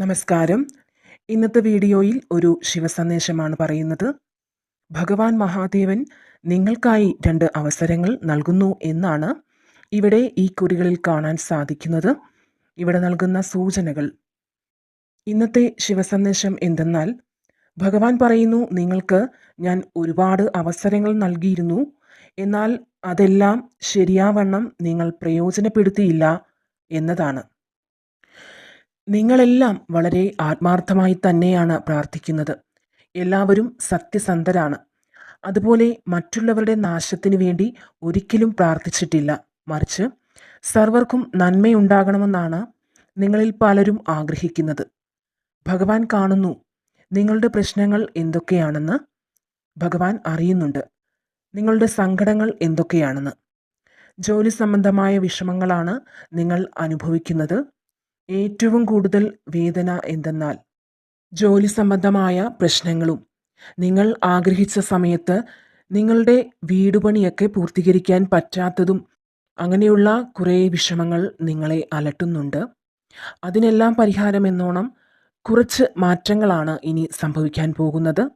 നമസ്കാരം. ഇന്നത്തെ വീഡിയോയിൽ ഒരു ശിവസന്ദേശമാണ് പറയുന്നത്. ഭഗവാൻ മഹാദേവൻ നിങ്ങൾക്കായി രണ്ട് അവസരങ്ങൾ നൽകുന്നു എന്നാണ് ഇവിടെ ഈ കുറികളിൽ കാണാൻ സാധിക്കുന്നത്. ഇവിടെ നൽകുന്ന സൂചനകൾ. ഇന്നത്തെ ശിവസന്ദേശം എന്തെന്നാൽ ഭഗവാൻ പറയുന്നു നിങ്ങൾക്ക് ഞാൻ ഒരുപാട് അവസരങ്ങൾ നൽകിയിരുന്നു. എന്നാൽ അതെല്ലാം ശരിയാവണ്ണം നിങ്ങൾ പ്രയോജനപ്പെടുത്തിയില്ല എന്നതാണ്. നിങ്ങളെല്ലാം വളരെ ആത്മാർത്ഥമായി തന്നെയാണ് പ്രാർത്ഥിക്കുന്നത്. എല്ലാവരും സത്യസന്ധരാണ്. അതുപോലെ മറ്റുള്ളവരുടെ നാശത്തിന് വേണ്ടി ഒരിക്കലും പ്രാർത്ഥിച്ചിട്ടില്ല. മറിച്ച് സർവർക്കും നന്മയുണ്ടാകണമെന്നാണ് നിങ്ങളിൽ പലരും ആഗ്രഹിക്കുന്നത്. ഭഗവാൻ കാണുന്നു. നിങ്ങളുടെ പ്രശ്നങ്ങൾ എന്തൊക്കെയാണെന്ന് ഭഗവാൻ അറിയുന്നുണ്ട്. നിങ്ങളുടെ സങ്കടങ്ങൾ എന്തൊക്കെയാണെന്ന്. ജോലി സംബന്ധമായ വിഷമങ്ങളാണ് നിങ്ങൾ അനുഭവിക്കുന്നത്. ഏറ്റവും കൂടുതൽ വേദന എന്തെന്നാൽ ജോലി സംബന്ധമായ പ്രശ്നങ്ങളും. നിങ്ങൾ ആഗ്രഹിച്ച സമയത്ത് നിങ്ങളുടെ വീടുപണിയൊക്കെ പൂർത്തീകരിക്കാൻ പറ്റാത്തതും അങ്ങനെയുള്ള കുറേ വിഷമങ്ങൾ നിങ്ങളെ അലട്ടുന്നുണ്ട്. അതിനെല്ലാം പരിഹാരം എന്നോണം കുറച്ച് മാറ്റങ്ങളാണ് ഇനി സംഭവിക്കാൻ പോകുന്നത്.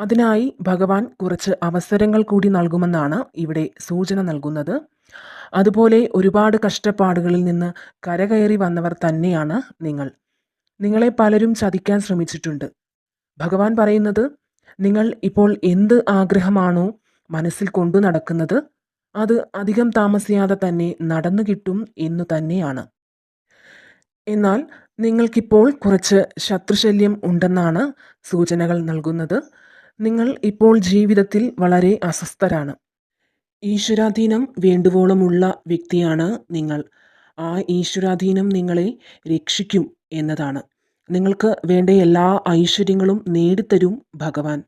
അതിനായി ഭഗവാൻ കുറച്ച് അവസരങ്ങൾ കൂടി നൽകുമെന്നാണ് ഇവിടെ സൂചന നൽകുന്നത്. അതുപോലെ ഒരുപാട് കഷ്ടപ്പാടുകളിൽ നിന്ന് കരകയറി വന്നവർ തന്നെയാണ് നിങ്ങൾ. നിങ്ങളെ പലരും ചതിക്കാൻ ശ്രമിച്ചിട്ടുണ്ട്. ഭഗവാൻ പറയുന്നത് നിങ്ങൾ ഇപ്പോൾ എന്ത് ആഗ്രഹമാണോ മനസ്സിൽ കൊണ്ടു നടക്കുന്നത് അത് അധികം താമസിയാതെ തന്നെ നടന്നു കിട്ടും എന്നു തന്നെയാണ്. എന്നാൽ നിങ്ങൾക്കിപ്പോൾ കുറച്ച് ശത്രുശല്യം ഉണ്ടെന്നാണ് സൂചനകൾ നൽകുന്നത്. നിങ്ങൾ ഇപ്പോൾ ജീവിതത്തിൽ വളരെ അസ്വസ്ഥരാണ്. ഈശ്വരാധീനം വേണ്ടുവോളമുള്ള വ്യക്തിയാണ് നിങ്ങൾ. ആ ഈശ്വരാധീനം നിങ്ങളെ രക്ഷിക്കും എന്നതാണ്. നിങ്ങൾക്ക് വേണ്ട എല്ലാ ഐശ്വര്യങ്ങളും നേടിത്തരും ഭഗവാൻ.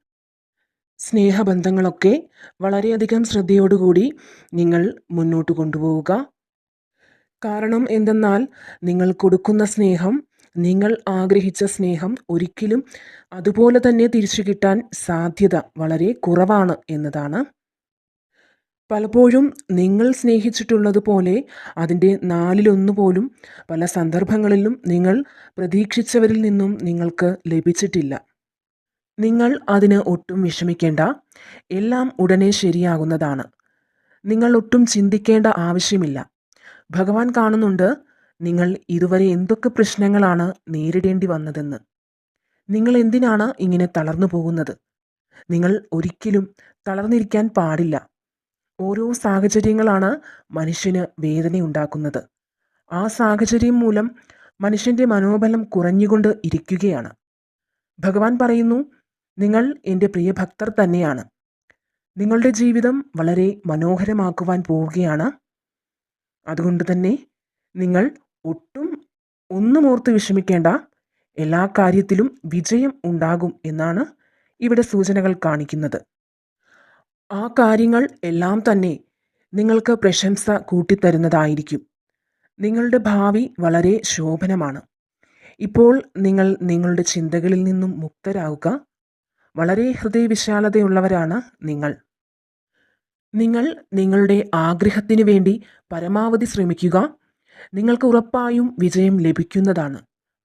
സ്നേഹബന്ധങ്ങളൊക്കെ വളരെയധികം ശ്രദ്ധയോടുകൂടി നിങ്ങൾ മുന്നോട്ട് കൊണ്ടുപോവുക. കാരണം എന്തെന്നാൽ നിങ്ങൾ കൊടുക്കുന്ന സ്നേഹം നിങ്ങൾ ആഗ്രഹിച്ച സ്നേഹം ഒരിക്കലും അതുപോലെ തന്നെ തിരിച്ചു കിട്ടാൻ സാധ്യത വളരെ കുറവാണ് എന്നതാണ്. പലപ്പോഴും നിങ്ങൾ സ്നേഹിച്ചിട്ടുള്ളതുപോലെ അതിന്റെ നാലിലൊന്നു പോലും പല സന്ദർഭങ്ങളിലും നിങ്ങൾ പ്രതീക്ഷിച്ചവരിൽ നിന്നും നിങ്ങൾക്ക് ലഭിച്ചിട്ടില്ല. നിങ്ങൾ അതിന് ഒട്ടും വിഷമിക്കേണ്ട. എല്ലാം ഉടനെ ശരിയാകുന്നതാണ്. നിങ്ങൾ ഒട്ടും ചിന്തിക്കേണ്ട ആവശ്യമില്ല. ഭഗവാൻ കാണുന്നുണ്ട് നിങ്ങൾ ഇതുവരെ എന്തൊക്കെ പ്രശ്നങ്ങളാണ് നേരിടേണ്ടി വന്നതെന്ന്. നിങ്ങൾ എന്തിനാണ് ഇങ്ങനെ തളർന്നു പോകുന്നത്? നിങ്ങൾ ഒരിക്കലും തളർന്നിരിക്കാൻ പാടില്ല. ഓരോ സാഹചര്യങ്ങളാണ് മനുഷ്യന് വേദനയുണ്ടാക്കുന്നത്. ആ സാഹചര്യം മൂലം മനുഷ്യന്റെ മനോബലം കുറഞ്ഞുകൊണ്ട് ഇരിക്കുകയാണ്. ഭഗവാൻ പറയുന്നു നിങ്ങൾ എന്റെ പ്രിയ ഭക്തർ തന്നെയാണ്. നിങ്ങളുടെ ജീവിതം വളരെ മനോഹരമാക്കുവാൻ പോവുകയാണ്. അതുകൊണ്ട് തന്നെ നിങ്ങൾ ഒട്ടും ഒന്നും ഓർത്ത് വിഷമിക്കേണ്ട. എല്ലാ കാര്യത്തിലും വിജയം ഉണ്ടാകും എന്നാണ് ഇവിടെ സൂചനകൾ കാണിക്കുന്നത്. ആ കാര്യങ്ങൾ എല്ലാം തന്നെ നിങ്ങൾക്ക് പ്രശംസ കൂട്ടിത്തരുന്നതായിരിക്കും. നിങ്ങളുടെ ഭാവി വളരെ ശോഭനമാണ്. ഇപ്പോൾ നിങ്ങൾ നിങ്ങളുടെ ചിന്തകളിൽ നിന്നും മുക്തരാകുക വളരെ ഹൃദയവിശാലതയുള്ളവരാണ് നിങ്ങൾ. നിങ്ങൾ നിങ്ങളുടെ ആഗ്രഹത്തിനു വേണ്ടി പരമാവധി ശ്രമിക്കുക. നിങ്ങൾക്ക് ഉറപ്പായും വിജയം ലഭിക്കുന്നതാണ്.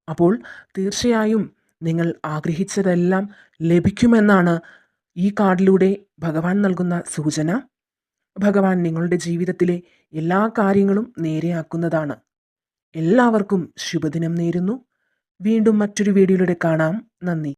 അപ്പോൾ തീർച്ചയായും നിങ്ങൾ ആഗ്രഹിച്ചതെല്ലാം ലഭിക്കുമെന്നാണ് ഈ കാർഡിലൂടെ ഭഗവാൻ നൽകുന്ന സൂചന ഭഗവാൻ നിങ്ങളുടെ ജീവിതത്തിലെ എല്ലാ കാര്യങ്ങളും നേരെയാക്കുന്നതാണ്. എല്ലാവർക്കും ശുഭദിനം നേരുന്നു. വീണ്ടും മറ്റൊരു വീഡിയോയിലൂടെ കാണാം. നന്ദി.